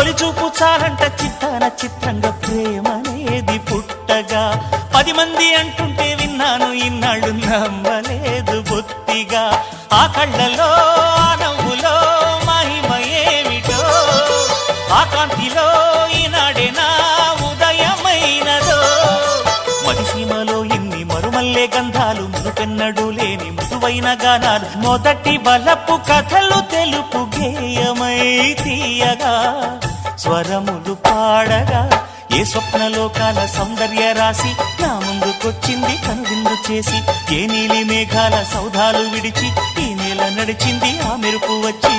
తొలి చూపు చాలంట చిత్తాన చిత్రంగా ప్రేమనేది పుట్టగా. పది మంది అంటుంటే విన్నాను ఇన్నాళ్ళు నమ్మలేదు బొత్తిగా. ఆ కళ్ళలో ఆ నవ్వులో మహిమ ఏమిటో? ఆ కాంతిలో ఈనాడే నా ఉదయమైనదో? మదిసీమలో ఇన్ని మరుమల్లే గంధాలు మునుపెన్నడు లేని మృదువైన గానాలు మొదటి బలపు కథలు తెలుపు గేయమై తీయగా. స్వరములు పాడగా ఏ స్వప్నలోకాల సౌందర్య రాశి నా ముందుకొచ్చింది కనువిందు చేసి ఏ నీలి మేఘాల సౌధాలు విడిచి ఈ నేల నడిచింది ఆ మెరుపు వచ్చి.